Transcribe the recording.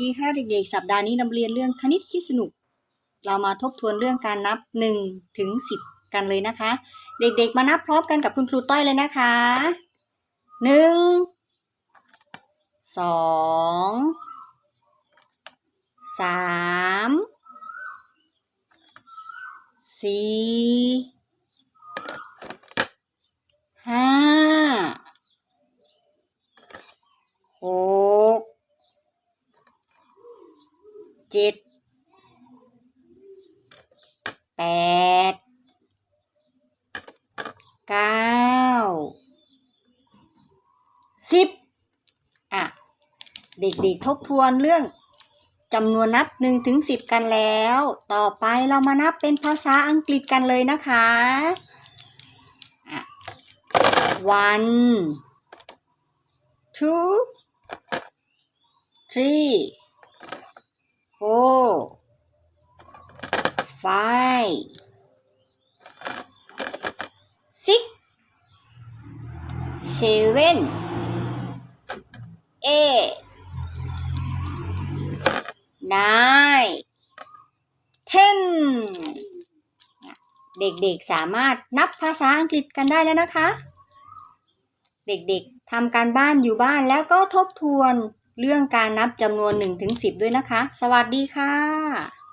ดีค่ะเด็กๆ สัปดาห์นี้นำเรียนเรื่องคณิตคิดสนุก เรามาทบทวนเรื่องการนับ1ถึง10 กันเลยนะคะ เด็กๆ มานับพร้อมกันกับคุณครูต้อยเลยนะคะ 1 2 3 4 5 6 เจ็ดแปดเก้าสิบอะ เด็กๆทบทวนเรื่องจำนวนนับหนึ่งถึงสิบกันแล้ว ต่อไปเรามานับเป็นภาษาอังกฤษกันเลยนะคะอะ one two three four five six seven eight nine ten เด็กๆสามารถนับภาษาอังกฤษกันได้แล้วนะคะ เด็กๆทำการบ้านอยู่บ้านแล้วก็ทบทวน เรื่องการนับจำนวน1ถึง10 ด้วยนะคะ สวัสดีค่ะ